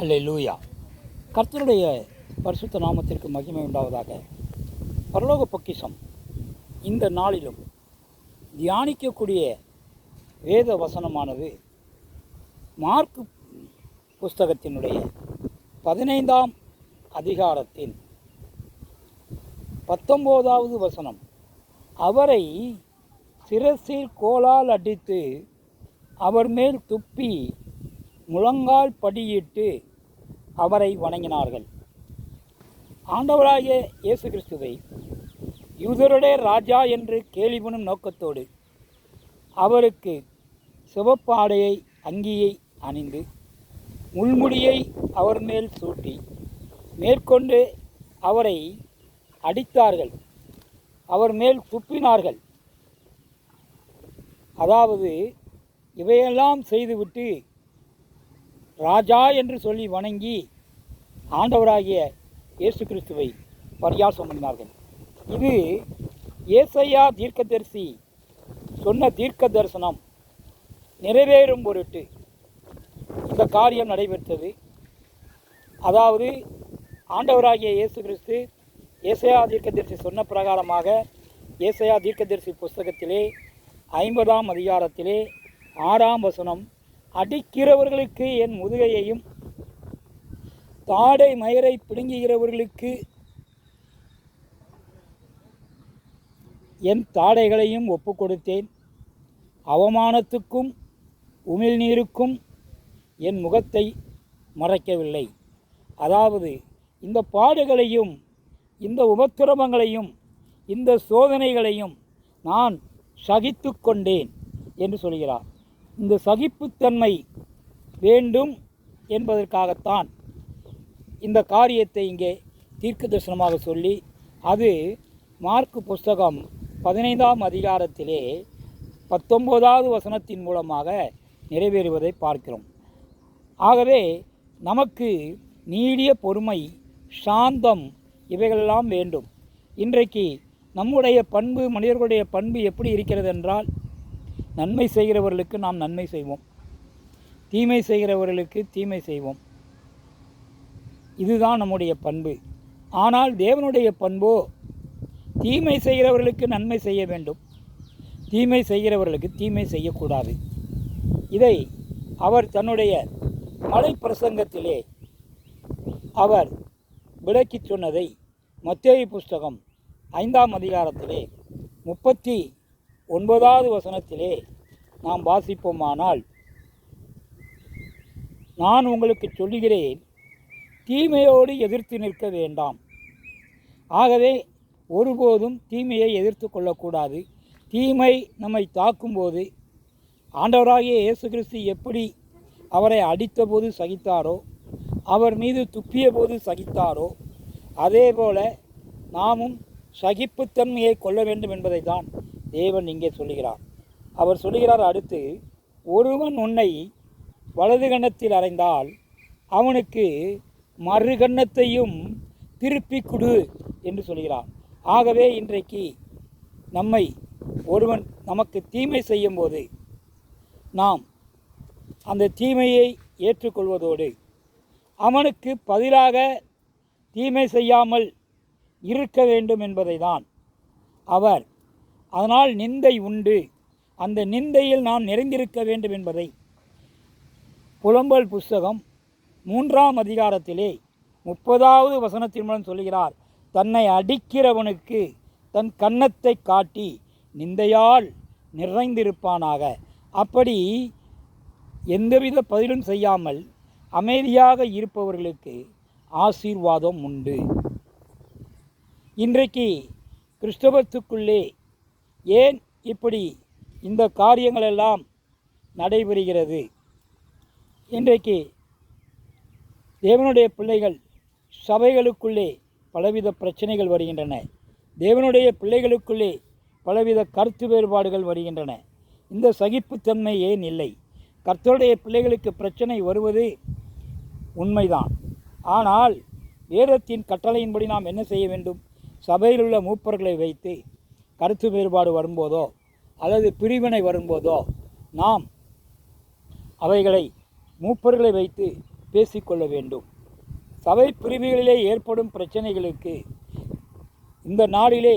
அல்ல லூயா கர்த்தருடைய பரிசுத்த நாமத்திற்கு மகிமை உண்டாவதாக. பரலோக பொக்கிசம் இந்த நாளிலும் தியானிக்கக்கூடிய வேத வசனமானது மார்க் புஸ்தகத்தினுடைய பதினைந்தாம் அதிகாரத்தின் பத்தொம்போதாவது வசனம். அவரை சிரசில் கோலால் அடித்து அவர் மேல் துப்பி முழங்கால் படியிட்டு அவரை வணங்கினார்கள். ஆண்டவராகிய இயேசு கிறிஸ்துவை யூதருடைய ராஜா என்று கேள்விப்படும் நோக்கத்தோடு அவருக்கு சிவப்பாடையை அங்கியை அணிந்து முள்முடியை அவர் மேல் சூட்டி மேற்கொண்டு அவரை அடித்தார்கள். அவர் மேல் துப்பினார்கள். அதாவது இவையெல்லாம் செய்துவிட்டு ராஜா என்று சொல்லி வணங்கி ஆண்டவராகிய இயேசு கிறிஸ்துவை பரியாசம் பண்ணினார்கள் இது ஏசையா தீர்க்கதரிசி சொன்ன தீர்க்க தரிசனம் நிறைவேறும் பொருட்டு இந்த காரியம் நடைபெற்றது. அதாவது ஆண்டவராகிய இயேசு கிறிஸ்து ஏசையா தீர்க்கதரிசி சொன்ன பிரகாரமாக ஏசையா தீர்க்கதரிசி புஸ்தகத்திலே ஐம்பதாம் அதிகாரத்திலே ஆறாம் வசனம் அடிக்கிறவர்களுக்கு என் முதுகையையும் தாடை மயரை பிடுங்குகிறவர்களுக்கு என் தாடைகளையும் ஒப்பு கொடுத்தேன். அவமானத்துக்கும் உமிழ்நீருக்கும் என் முகத்தை மறைக்கவில்லை. அதாவது இந்த பாடுகளையும் இந்த உபத்திரமங்களையும் இந்த சோதனைகளையும் நான் சகித்து கொண்டேன் என்று சொல்கிறார். இந்த சகிப்புத்தன்மை வேண்டும் என்பதற்காகத்தான் இந்த காரியத்தை இங்கே தீர்க்க தரிசனமாக சொல்லி அது மார்க் புஸ்தகம் பதினைந்தாம் அதிகாரத்திலே பத்தொம்போதாவது வசனத்தின் மூலமாக நிறைவேறுவதை பார்க்கிறோம். ஆகவே நமக்கு நீடிய பொறுமை சாந்தம் இவைகளெல்லாம் வேண்டும். இன்றைக்கு நம்முடைய பண்பு மனிதர்களுடைய பண்பு எப்படி இருக்கிறது என்றால் நன்மை செய்கிறவர்களுக்கு நாம் நன்மை செய்வோம். தீமை செய்கிறவர்களுக்கு தீமை செய்வோம். இதுதான் நம்முடைய பண்பு. ஆனால் தேவனுடைய பண்போ தீமை செய்கிறவர்களுக்கு நன்மை செய்ய வேண்டும். தீமை செய்கிறவர்களுக்கு தீமை செய்யக்கூடாது. இதை அவர் தன்னுடைய மலை பிரசங்கத்திலே அவர் விளக்கிச் சொன்னதை மத்தேயு புஸ்தகம் ஐந்தாம் அதிகாரத்திலே முப்பத்தி ஒன்பதாவது வசனத்திலே நாம் வாசிப்போமானால் நான் உங்களுக்கு சொல்லுகிறேன் தீமையோடு எதிர்த்து நிற்க வேண்டாம். ஆகவே ஒருபோதும் தீமையை எதிர்த்து கொள்ளக்கூடாது. தீமை நம்மை தாக்கும்போது ஆண்டவராகிய இயேசு கிறிஸ்து எப்படி அவரை அடித்தபோது சகித்தாரோ அவர் மீது துப்பிய போது சகித்தாரோ அதே போல நாமும் சகிப்புத்தன்மையை கொள்ள வேண்டும் என்பதை தான் தேவன் இங்கே சொல்லுகிறார். அவர் சொல்லுகிறார் அடுத்து ஒருவன் உன்னை வலது கன்னத்தில் அறைந்தால் அவனுக்கு மறு கன்னத்தையும் திருப்பி கொடு என்று சொல்கிறார் ஆகவே இன்றைக்கு நம்மை ஒருவன் நமக்கு தீமை செய்யும்போது நாம் அந்த தீமையை ஏற்றுக்கொள்வதோடு அவனுக்கு பதிலாக தீமை செய்யாமல் இருக்க வேண்டும் என்பதை தான் அவர் அதனால் நிந்தை உண்டு. அந்த நிந்தையில் நாம் நிறைந்திருக்க வேண்டும் என்பதை. புலம்பல் புஸ்தகம் மூன்றாம் அதிகாரத்திலே முப்பதாவது வசனத்தின் மூலம் சொல்கிறார் தன்னை அடிக்கிறவனுக்கு தன் கன்னத்தை காட்டி நிந்தையால் நிறைந்திருப்பானாக. அப்படி எந்தவித பதிலும் செய்யாமல் அமைதியாக இருப்பவர்களுக்கு ஆசீர்வாதம் உண்டு. இன்றைக்கு கிறிஸ்தவத்துக்குள்ளே ஏன் இப்படி இந்த காரியங்களெல்லாம் நடைபெறுகிறது? இன்றைக்கு தேவனுடைய பிள்ளைகள் சபைகளுக்குள்ளே பலவித பிரச்சனைகள் வருகின்றன. தேவனுடைய பிள்ளைகளுக்குள்ளே பலவித கருத்து வேறுபாடுகள் வருகின்றன. இந்த சகிப்புத்தன்மை ஏன் இல்லை? கர்த்தருடைய பிள்ளைகளுக்கு பிரச்சனை வருவது உண்மைதான். ஆனால் வேதத்தின் கட்டளையின்படி நாம் என்ன செய்ய வேண்டும்? சபையில் உள்ள மூப்பர்களை வைத்து கருத்து வேறுபாடு வரும்போதோ அல்லது பிரிவினை வரும்போதோ நாம் அவைகளை மூப்பர்களை வைத்து பேசிக்கொள்ள வேண்டும். சபை பிரிவுகளிலே ஏற்படும் பிரச்சனைகளுக்கு இந்த நாளிலே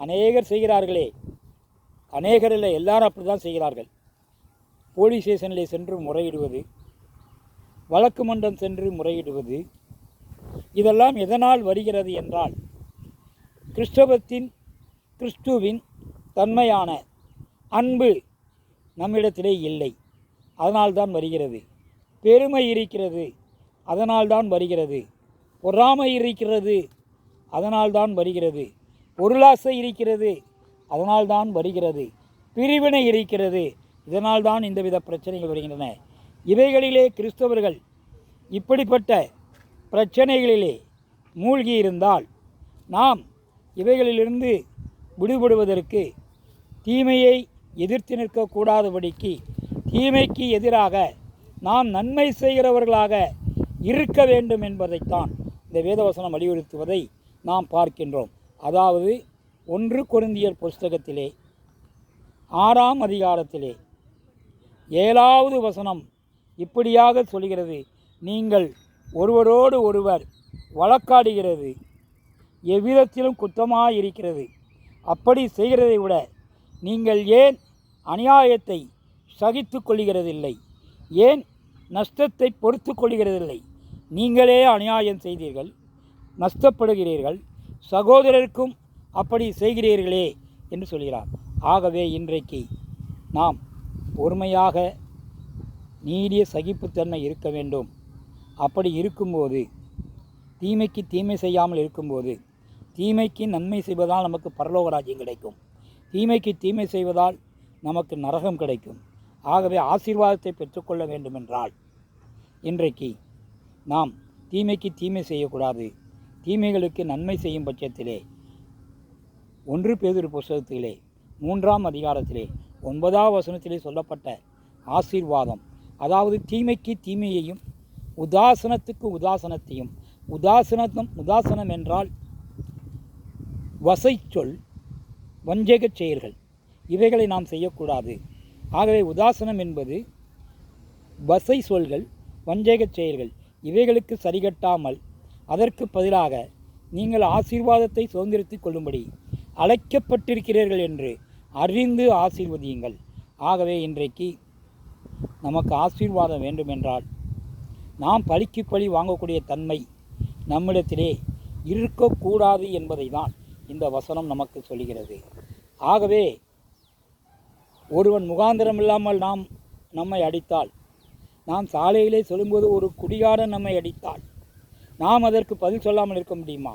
அநேகர் செய்கிறார்களே. அநேகர் இல்லை எல்லாரும் அப்படி தான் செய்கிறார்கள். போலீஸ் ஸ்டேஷனில் சென்று முறையிடுவது வழக்கு மன்றம் சென்று முறையிடுவது இதெல்லாம் எதனால் வருகிறது என்றால் கிறிஸ்தவத்தின் கிறிஸ்துவின் தன்மையான அன்பு நம்மிடத்திலே இல்லை. அதனால்தான் வருகிறது. பெருமை இருக்கிறது. அதனால்தான் வருகிறது. பொறாமை இருக்கிறது. அதனால்தான் வருகிறது. பொருளாசை இருக்கிறது. அதனால்தான் வருகிறது. பிரிவினை இருக்கிறது. இதனால்தான் இந்தவித பிரச்சனைகள் வருகின்றன. இவைகளிலே கிறிஸ்தவர்கள் இப்படிப்பட்ட பிரச்சனைகளிலே மூழ்கி இருந்தால் நாம் இவைகளிலிருந்து விடுபடுவதற்கு தீமையை எதிர்த்து நிற்கக்கூடாதபடிக்கு தீமைக்கு எதிராக நாம் நன்மை செய்கிறவர்களாக இருக்க வேண்டும் என்பதைத்தான் இந்த வேதவசனம் வலியுறுத்துவதை நாம் பார்க்கின்றோம். அதாவது ஒன்று குருந்தியர் புஸ்தகத்திலே ஆறாம் அதிகாரத்திலே ஏழாவது வசனம் இப்படியாக சொல்கிறது. நீங்கள் ஒருவரோடு ஒருவர் வழக்காடுகிறது எவ்விதத்திலும் குற்றமாக இருக்கிறது அப்படி செய்கிறதை விட நீங்கள் ஏன் அநியாயத்தை சகித்து கொள்கிறதில்லை? ஏன் நஷ்டத்தை பொறுத்து கொள்கிறதில்லை? நீங்களே அநியாயம் செய்தீர்கள் நஷ்டப்படுகிறீர்கள் சகோதரருக்கும் அப்படி செய்கிறீர்களே என்று சொல்கிறார். ஆகவே இன்றைக்கு நாம் பொறுமையாக நீடிய சகிப்புத்தன்மை இருக்க வேண்டும். அப்படி இருக்கும்போது தீமைக்கு தீமை செய்யாமல் இருக்கும்போது தீமைக்கு நன்மை செய்வதால் நமக்கு பரலோக ராஜ்யம் கிடைக்கும். தீமைக்கு தீமை செய்வதால் நமக்கு நரகம் கிடைக்கும். ஆகவே ஆசீர்வாதத்தை பெற்றுக்கொள்ள வேண்டுமென்றால் இன்றைக்கு நாம் தீமைக்கு தீமை செய்யக்கூடாது. தீமைகளுக்கு நன்மை செய்யும் பட்சத்திலே ஒன்று பேதொரு புஸ்தகத்திலே மூன்றாம் அதிகாரத்திலே ஒன்பதாம் வசனத்திலே சொல்லப்பட்ட ஆசீர்வாதம். அதாவது தீமைக்கு தீமையையும் உதாசனத்துக்கு உதாசனத்தையும் உதாசனத்தும் உதாசனம் என்றால் வசைச்சொல் வஞ்சகச் செயல்கள் இவைகளை நாம் செய்யக்கூடாது. ஆகவே உதாசனம் என்பது வசை சொல்கள் வஞ்சகச் செயல்கள் இவைகளுக்கு சரிகட்டாமல் அதற்கு பதிலாக நீங்கள் ஆசீர்வாதத்தை சுதந்திரத்துக் கொள்ளும்படி அழைக்கப்பட்டிருக்கிறீர்கள் என்று அறிந்து ஆசீர்வதியுங்கள். ஆகவே இன்றைக்கு நமக்கு ஆசீர்வாதம் வேண்டுமென்றால் நாம் பழிக்கு பழி வாங்கக்கூடிய தன்மை நம்மிடத்திலே இருக்கக்கூடாது என்பதை தான் இந்த வசனம் நமக்கு சொல்கிறது ஆகவே ஒருவன் முகாந்திரம் இல்லாமல் நாம் நம்மை அடித்தால் நாம் சாலையிலே சொல்லும்போது ஒரு குடிகாரன் நம்மை அடித்தால் நாம் அதற்கு பதில் சொல்லாமல் இருக்க முடியுமா?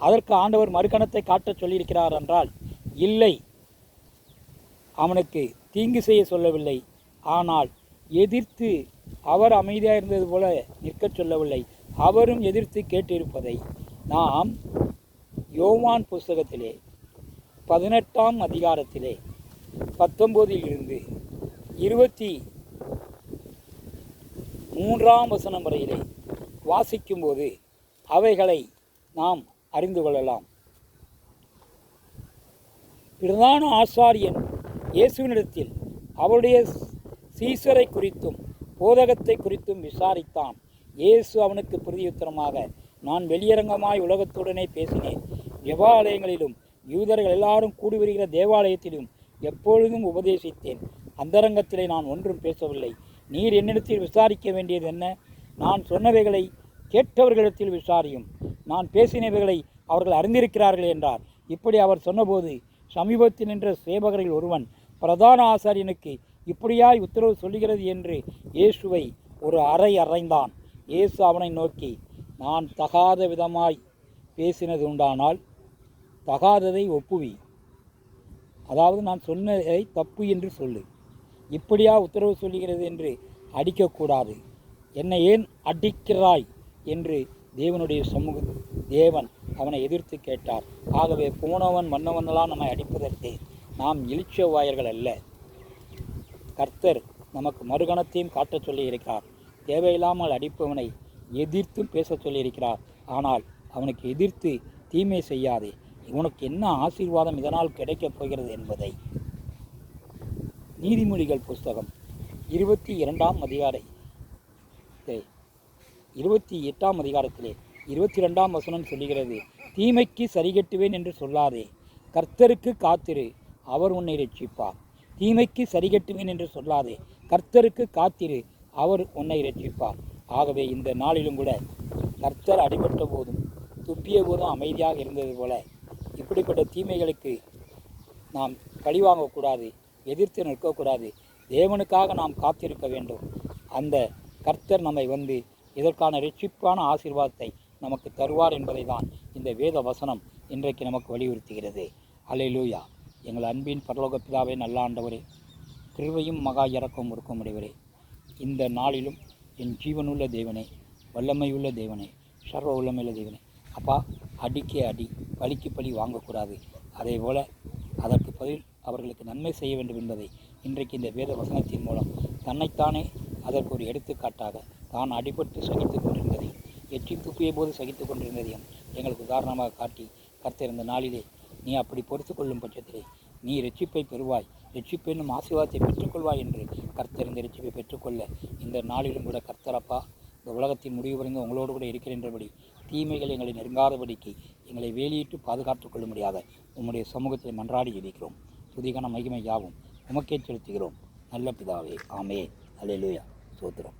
அதற்கு ஆண்டவர் மறுக்கணத்தை காட்டச் சொல்லியிருக்கிறார் என்றால் இல்லை. அவனுக்கு தீங்கு செய்ய சொல்லவில்லை. ஆனால் எதிர்த்து அவர் அமைதியாக இருந்தது போல நிற்கச் சொல்லவில்லை. அவரும் எதிர்த்து கேட்டிருப்பதை நாம் யோவான் புஸ்தகத்திலே பதினெட்டாம் அதிகாரத்திலே பத்தொம்போதில் இருந்து இருபத்தி மூன்றாம் வசனம் வரையிலே வாசிக்கும்போது அவைகளை நாம் அறிந்து கொள்ளலாம். பிரதான ஆசாரியன் இயேசுவினிடத்தில் அவருடைய சீசரை குறித்தும் போதகத்தை குறித்தும் விசாரித்தான். இயேசு அவனுக்கு பிரதியுத்தரமாக நான் வெளியரங்கமாய் உலகத்துடனே பேசினேன். தேவாலயங்களிலும் யூதர்கள் எல்லாரும் கூடி வருகிற தேவாலயத்திலும் எப்பொழுதும் உபதேசித்தேன். அந்தரங்கத்திலே நான் ஒன்றும் பேசவில்லை. நீர் என்னிடத்தில் விசாரிக்க வேண்டியது என்ன? நான் சொன்னவைகளை கேட்டவர்களிடத்தில் விசாரியும். நான் பேசினவைகளை அவர்கள் அறிந்திருக்கிறார்கள் என்றார். இப்படி அவர் சொன்னபோது சமீபத்தில் நின்ற சேவகரில் ஒருவன் பிரதான ஆசாரியனுக்கு இப்படியாய் உத்தரவு சொல்லுகிறது என்று இயேசுவை ஒரு அறை அறைந்தான். இயேசு அவனை நோக்கி நான் தகாத விதமாய் பேசினது உண்டானால் தகாததை ஒப்புவி. அதாவது நான் சொன்னதை தப்பு என்று சொல்லு. இப்படியா உத்தரவு சொல்லுகிறது என்று அடிக்கக்கூடாது. என்னை ஏன் அடிக்கிறாய்? என்று தேவனுடைய சமூக தேவன் அவனை எதிர்த்து கேட்டார். ஆகவே போனவன் மன்னவனெல்லாம் நம்மை அடிப்பதற்கு நாம் இழிச்ச வாயர்கள் அல்ல. கர்த்தர் நமக்கு மறுகணத்தையும் காட்டச் சொல்லியிருக்கிறார். தேவையில்லாமல் அடிப்பவனை எதிர்த்தும் பேச சொல்லியிருக்கிறார். ஆனால் அவனுக்கு எதிர்த்து தீமை செய்யாதே. உனக்கு என்ன ஆசீர்வாதம் இதனால் கிடைக்கப் போகிறது என்பதை. நீதிமொழிகள் புஸ்தகம் இருபத்தி இரண்டாம் அதிகாரை இருபத்தி எட்டாம் அதிகாரத்திலே இருபத்தி ரெண்டாம் வசனம் சொல்லுகிறது தீமைக்கு சரிகட்டுவேன் என்று சொல்லாதே கர்த்தருக்கு காத்திரு அவர் உன்னை ரட்சிப்பார் தீமைக்கு சரிகட்டுவேன் என்று சொல்லாதே கர்த்தருக்கு காத்திரு அவர் உன்னை ரட்சிப்பார் ஆகவே இந்த நாளிலும் கூட கர்த்தர் அடிபட்ட போதும் துப்பிய போதும் அமைதியாக இருந்தது போல இப்படிப்பட்ட தீமைகளுக்கு நாம் பழிவாங்கக்கூடாது எதிர்த்து நிற்கக்கூடாது. தேவனுக்காக நாம் காத்திருக்க வேண்டும். அந்த கர்த்தர் நம்மை வந்து இதற்கான ரட்சிப்பான ஆசீர்வாதத்தை நமக்கு தருவார் என்பதை தான் இந்த வேத வசனம் இன்றைக்கு நமக்கு வலியுறுத்துகிறது. அலையிலூயா எங்கள் அன்பின் பரலோக பிதாவே நல்ல ஆண்டவரே கிருவையும் மகா இறக்கம் இருக்கும் உடையவரே இந்த நாளிலும் என் ஜீவனுள்ள தேவனே வல்லமையுள்ள தேவனே சர்வ வல்லமையுள்ள தேவனே அப்பா அடிக்கே அடி பழிக்கு பழி வாங்கக்கூடாது. அதே போல அதற்கு பதில் அவர்களுக்கு நன்மை செய்ய வேண்டும் என்பதை. இன்றைக்கு இந்த வேத வசனத்தின் மூலம் தன்னைத்தானே அதற்கு ஒரு எடுத்துக்காட்டாக தான் அடிபட்டு சகித்துக் கொண்டிருந்ததையும் எச்சி துப்பிய போது சகித்து கொண்டிருந்ததையும் எங்களுக்கு உதாரணமாக காட்டி கர்த்தர் நாளிலே நீ அப்படி பொறுத்து கொள்ளும் பட்சத்திலே நீ ரட்சிப்பை பெறுவாய் ரட்சிப்பு ஆசீர்வாதத்தை பெற்றுக்கொள்வாய் என்று கர்த்தர் இந்த ரட்சிப்பை பெற்றுக்கொள்ள இந்த நாளிலும் கூட கர்த்தரப்பா இந்த உலகத்தின் முடிவு வரைந்து உங்களோடு கூட இருக்கின்றபடி தீமைகள் எங்களை நெருங்காதபடிக்கு எங்களை வெளியிட்டு பாதுகாத்துக் கொள்ளும்படியாக உம்முடைய சமூகத்தில் மன்றாடி ஜெபிக்கிறோம். துதிகன மகிமை யாவும் உமக்கே செலுத்துகிறோம். நல்ல பிதாவே ஆமே அலையலூயா சோத்திரம்.